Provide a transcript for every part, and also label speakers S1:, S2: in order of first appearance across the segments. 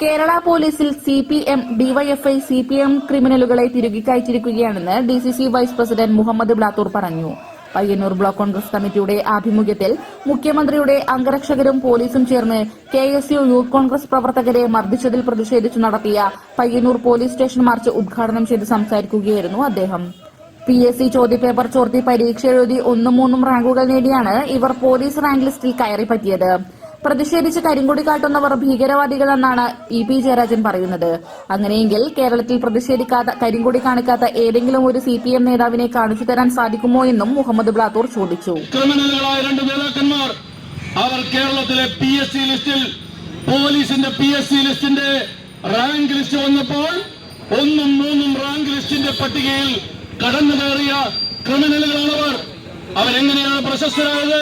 S1: കേരള പോലീസിൽ C P M DYFI C P M ക്രിമിനലുകളെ തിരികെ കയറ്റിയിരിക്കുകയാണെന്ന് D C C vice president Muhammad Blathur പറഞ്ഞു. Payyanur block Congress കമ്മിറ്റിയുടെ ആഭിമുഖ്യത്തിൽ മുഖ്യമന്ത്രിയുടെ അംഗരക്ഷകരും പോലീസും ചേർന്ന് K S U Youth Congress പ്രവർത്തകരെ മർദ്ദിച്ചതിൽ പ്രതിഷേധിച്ചു നടത്തിയ പയ്യന്നൂർ പോലീസ് സ്റ്റേഷൻ മാർച്ച് ഉദ്ഘാടനം ചെയ്ത് സംസാരിക്കുകയായിരുന്നു അദ്ദേഹം. പി എസ് സി ചോദ്യപേപ്പർ ചോർത്തി പരീക്ഷ എഴുതി ഒന്നും മൂന്നും റാങ്കുകൾ നേടിയാണ് ഇവർ പോലീസ് റാങ്ക് ലിസ്റ്റിൽ കയറി പറ്റിയത് പ്രതിഷേധിച്ച് കരിങ്കൊടി കാട്ടുന്നവർ ഭീകരവാദികളെന്നാണ് ഇ പി ജയരാജൻ പറയുന്നത്. അങ്ങനെയെങ്കിൽ കേരളത്തിൽ പ്രതിഷേധിക്കാത്ത കരിങ്കൊടി കാണിക്കാത്ത ഏതെങ്കിലും ഒരു സി പി എം നേതാവിനെ കാണിച്ചു തരാൻ സാധിക്കുമോ എന്നും മുഹമ്മദ് ബ്ലാത്തൂർ ചോദിച്ചു.
S2: രണ്ട് നേതാക്കന്മാർ അവർ കേരളത്തിലെ പി എസ് സി ലിസ്റ്റിൽ പോലീസിന്റെ പി എസ് സി ലിസ്റ്റിന്റെ റാങ്ക് ലിസ്റ്റ് വന്നപ്പോൾ ഒന്നും മൂന്നും റാങ്ക് ലിസ്റ്റിന്റെ പട്ടികയിൽ കടന്നു കയറിയ ക്രിമിനലുകളാണവർ. അവരെങ്ങനെയാണ് പ്രശസ്തരായത്?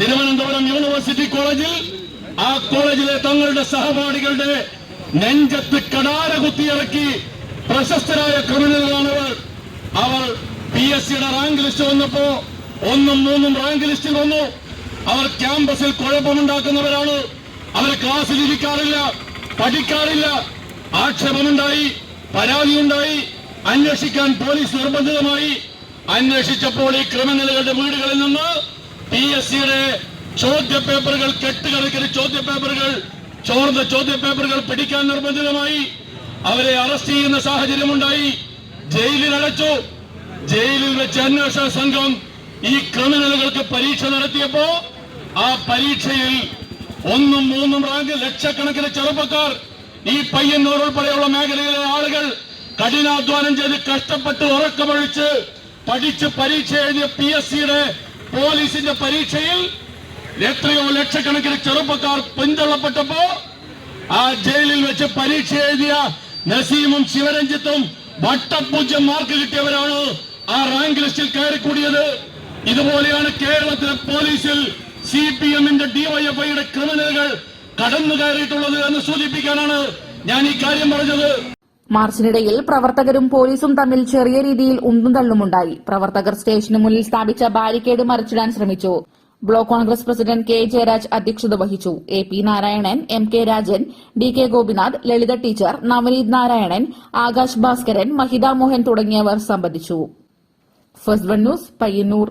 S2: തിരുവനന്തപുരം യൂണിവേഴ്സിറ്റി കോളേജിൽ ആ കോളേജിലെ തങ്ങളുടെ സഹപാഠികളുടെ നെഞ്ചത്ത് കടാര കുത്തിയിറക്കി പ്രശസ്തരായ ക്രിമിനലുകളാണവർ. അവർ പി എസ് സിയുടെ റാങ്ക് ലിസ്റ്റ് വന്നപ്പോ ഒന്നും മൂന്നും റാങ്ക് ലിസ്റ്റിൽ വന്നു. അവർ ക്യാമ്പസിൽ കുഴപ്പമുണ്ടാക്കുന്നവരാണ്. അവർ ക്ലാസ്സിൽ ഇരിക്കാറില്ല പഠിക്കാറില്ല. ആക്ഷേപമുണ്ടായി പരാതിയുണ്ടായി. അന്വേഷിക്കാൻ പോലീസ് നിർബന്ധിതമായി. അന്വേഷിച്ചപ്പോൾ ഈ ക്രിമിനലുകളുടെ വീടുകളിൽ നിന്ന് പി എസ് സിയുടെ ചോദ്യപേപ്പറുകൾ കെട്ടുകണക്കിന് ചോദ്യപേപ്പറുകൾ ചോർന്ന ചോദ്യപേപ്പറുകൾ പിടിക്കാൻ നിർബന്ധിതമായി അവരെ അറസ്റ്റ് ചെയ്യുന്ന സാഹചര്യമുണ്ടായി. ജയിലിൽ അടച്ചു. ജയിലിൽ വെച്ച് അന്വേഷണ സംഘം ഈ ക്രിമിനലുകൾക്ക് പരീക്ഷ നടത്തിയപ്പോ ആ പരീക്ഷയിൽ ഒന്നും മൂന്നും റാങ്ക് ലക്ഷക്കണക്കിന് ചെറുപ്പക്കാർ ഈ പയ്യന്നൂർ ഉൾപ്പെടെയുള്ള മേഖലയിലെ ആളുകൾ കഠിനാധ്വാനം ചെയ്ത് കഷ്ടപ്പെട്ട് ഉറക്കമൊഴിച്ച് പഠിച്ച് പരീക്ഷ എഴുതിയ പി എസ് സിയുടെ പോലീസിന്റെ പരീക്ഷയിൽ എത്രയോ ലക്ഷക്കണക്കിന് ചെറുപ്പക്കാർ പിന്തള്ളപ്പെട്ടപ്പോ ആ ജയിലിൽ വെച്ച് പരീക്ഷ എഴുതിയ നസീമും ശിവരഞ്ജിത്തും വട്ടപൂജ്യം മാർക്ക് കിട്ടിയവരാണ് ആ റാങ്ക് ലിസ്റ്റിൽ കയറിക്കൂടിയത്. ഇതുപോലെയാണ് കേരളത്തിലെ പോലീസിൽ സി പി എമ്മിന്റെ ഡിവൈഎഫ്ഐയുടെ ക്രിമിനലുകൾ കടന്നു കയറിയിട്ടുള്ളത് എന്ന് സൂചിപ്പിക്കാനാണ് ഞാൻ ഈ കാര്യം പറഞ്ഞത്.
S1: മാർച്ചിനിടയിൽ പ്രവർത്തകരും പോലീസും തമ്മിൽ ചെറിയ രീതിയിൽ ഉന്തും തള്ളുമുണ്ടായി. പ്രവർത്തകർ സ്റ്റേഷന് മുന്നിൽ സ്ഥാപിച്ച ബാരിക്കേഡ് മറിച്ചിടാൻ ശ്രമിച്ചു. Block Congress president K Jayaraj അധ്യക്ഷത വഹിച്ചു. A P Narayanan M K Rajan D K Gopinath Lalitha teacher Navaneeth Narayanan Akash Bhaskaran Mahitha Mohan തുടങ്ങിയവർ സംബന്ധിച്ചു. First one news Payyanur.